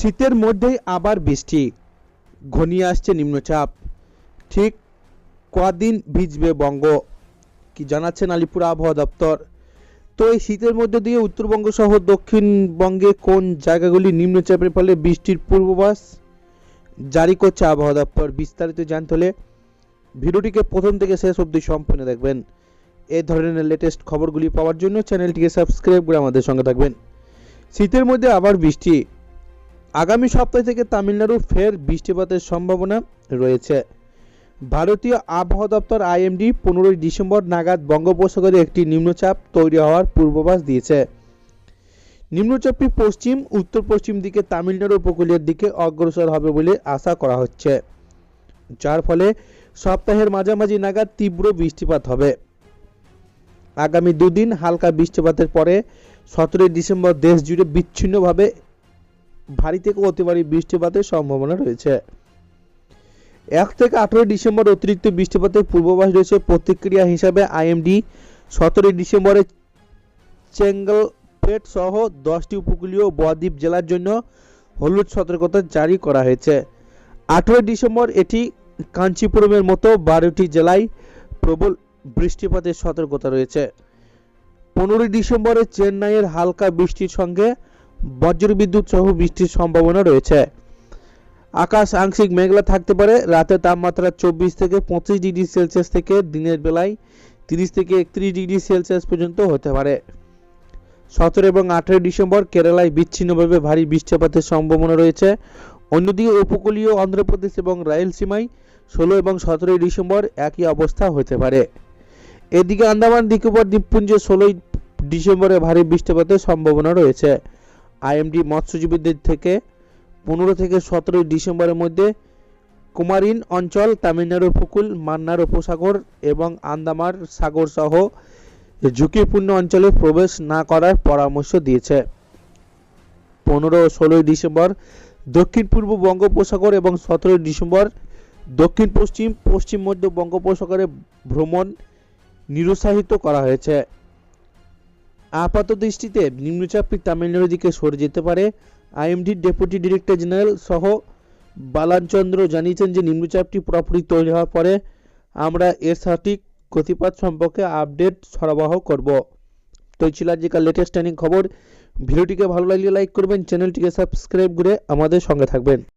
শীতের মধ্যেই আবার বৃষ্টি। ঘনিয়ে আসছে নিম্নচাপ। ঠিক কদিন ভিজবে বঙ্গ। কি জানাচ্ছেন আলিপুর আবহাওয়া দপ্তর? তো এই শীতের মধ্যে দিয়ে উত্তরবঙ্গ সহ দক্ষিণবঙ্গে কোন জায়গাগুলি নিম্নচাপের ফলে বৃষ্টির পূর্বাভাস? জারি করছে আবহাওয়া দপ্তর বিস্তারিত জানতে হলে ভিডিওটিকে প্রথম থেকে শেষ অবধি সম্পূর্ণ দেখবেন। এই ধরনের লেটেস্ট খবরগুলি পাওয়ার জন্য চ্যানেলটিকে সাবস্ক্রাইব করে আমাদের সঙ্গে থাকবেন। শীতের মধ্যে আবার বৃষ্টি। আগামী সপ্তাহ থেকে তামিলনাড়ু ফের বৃষ্টিপাতের সম্ভাবনা রয়েছে। ভারতীয় আবহাওয়া দপ্তর আইএমডি পনেরোই ডিসেম্বর নাগাদ বঙ্গোপসাগরে একটি নিম্নচাপ তৈরি হওয়ার পূর্বাভাস দিয়েছে। নিম্নচাপটি পশ্চিম উত্তর পশ্চিম দিকে তামিলনাড়ু উপকূলের দিকে অগ্রসর হবে বলে আশা করা হচ্ছে। যার ফলে সপ্তাহের মাঝামাঝি নাগাদ তীব্র বৃষ্টিপাত হবে। আগামী দুদিন হালকা বৃষ্টিপাতের পরে সতেরোই ডিসেম্বর দেশ জুড়ে বিচ্ছিন্নভাবে ভারী থেকে অতি ভারী বৃষ্টিপাতের সম্ভাবনা রয়েছে। এক থেকে আঠেরোই ডিসেম্বর অতিরিক্ত বৃষ্টিপাতের পূর্বাভাস রয়েছে প্রতিক্রিয়া হিসাবে আইএমডি। সতেরোই ডিসেম্বরে চেঙ্গলপেট সহ দশটি উপকূলীয় বদ্বীপ জেলার জন্য হলুদ সতর্কতা জারি করা হয়েছে। আঠেরোই ডিসেম্বর এটি কাঞ্চিপুরমের মতো বারোটি জেলায় প্রবল বৃষ্টিপাতের সতর্কতা রয়েছে। পনেরোই ডিসেম্বরে চেন্নাইয়ের হালকা বৃষ্টির সঙ্গে বজ্রবিদ্যুৎ সহ বৃষ্টির সম্ভাবনা রয়েছে। আকাশ আংশিক মেঘলা থাকতে পারে। রাতে তাপমাত্রা চব্বিশ থেকে পঁচিশ ডিগ্রি সেলসিয়াস থেকে দিনের বেলায় তিরিশ থেকে একত্রিশ ডিগ্রি সেলসিয়াস পর্যন্ত হতে পারে। সতেরো এবং আঠেরোই ডিসেম্বর কেরালায় বিচ্ছিন্নভাবে ভারী বৃষ্টিপাতের সম্ভাবনা রয়েছে। অন্যদিকে উপকূলীয় অন্ধ্রপ্রদেশ এবং রায়লসীমায় ষোলো এবং সতেরোই ডিসেম্বর একই অবস্থা হতে পারে। এদিকে আন্দামান নিকোবর দ্বীপপুঞ্জে ষোলোই ডিসেম্বরে ভারী বৃষ্টিপাতের সম্ভাবনা রয়েছে। আইএমডি মৎস্যজীবীদের থেকে পনেরো থেকে সতেরোই ডিসেম্বরের মধ্যে কুমারিন অঞ্চল, তামিলনাড়ু উপকূল মান্নার উপসাগর এবং আন্দামার সাগর সহ ঝুঁকিপূর্ণ অঞ্চলে প্রবেশ না করার পরামর্শ দিয়েছে। পনেরো ষোলোই ডিসেম্বর দক্ষিণ পূর্ব বঙ্গোপসাগর এবং সতেরোই ডিসেম্বর দক্ষিণ পশ্চিম পশ্চিম মধ্য বঙ্গোপসাগরে ভ্রমণ নিরুৎসাহিত করা হয়েছে। আপাত দৃষ্টিতে নিম্নচাপটি তামিলনাড়ুর দিকে সরে যেতে পারে? আইএমডির ডেপুটি ডিরেক্টর জেনারেল সহ বালানচন্দ্র জানিয়েছেন যে নিম্নচাপটি পুরোপুরি তৈরি হওয়ার পরে আমরা এর সঠিক গতিপথ সম্পর্কে আপডেট সরবরাহ করব। তো ছিল আজকের লেটেস্ট ট্রেনিং খবর। ভিডিওটিকে ভালো লাগলে লাইক করবেন, চ্যানেলটিকে সাবস্ক্রাইব করে আমাদের সঙ্গে থাকবেন।